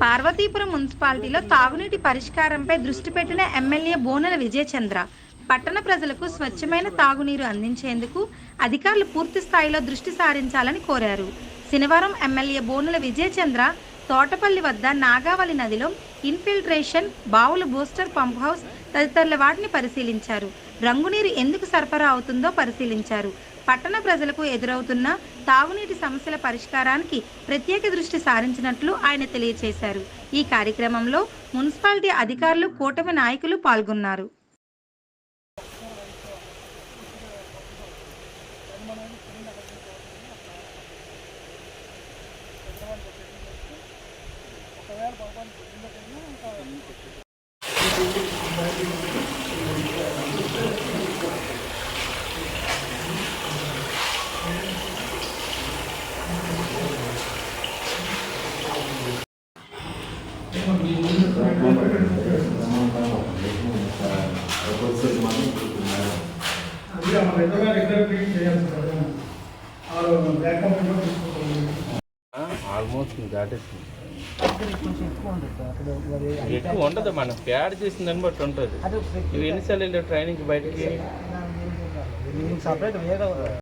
పార్వతీపురం మున్సిపాలిటీలో తాగునీటి పరిష్కారంపై దృష్టి పెట్టిన ఎమ్మెల్యే బోనెల విజయచంద్ర పట్టణ ప్రజలకు స్వచ్ఛమైన తాగునీరు అందించేందుకు అధికారులు పూర్తి స్థాయిలో దృష్టి సారించాలని కోరారు. శనివారం ఎమ్మెల్యే బోనెల విజయచంద్ర తోటపల్లి వద్ద నాగావళి నదిలో ఇన్ఫిల్ట్రేషన్ బావుల బూస్టర్ పంప్ హౌస్ తదితరుల వాటిని పరిశీలించారు. రంగునీరు ఎందుకు సరఫరా అవుతుందో పరిశీలించారు. పట్టణ ప్రజలకు ఎదురవుతున్న తాగునీటి సమస్యల పరిష్కారానికి ప్రత్యేక దృష్టి సారించినట్లు ఆయన తెలియజేశారు ఈ కార్యక్రమంలో మున్సిపాలిటీ అధికారులు కూటమి నాయకులు పాల్గొన్నారు. అది ఆల్మోస్ట్ దాటేస్తుంది ఎక్కువ ఉండదు మనం ప్యాడ్ చేసిన దాన్ని బట్టి ఉంటుంది. ఇవి ఎన్నిసార్లు వెళ్ళావు ట్రైనింగ్ బయటికి? సపరేట్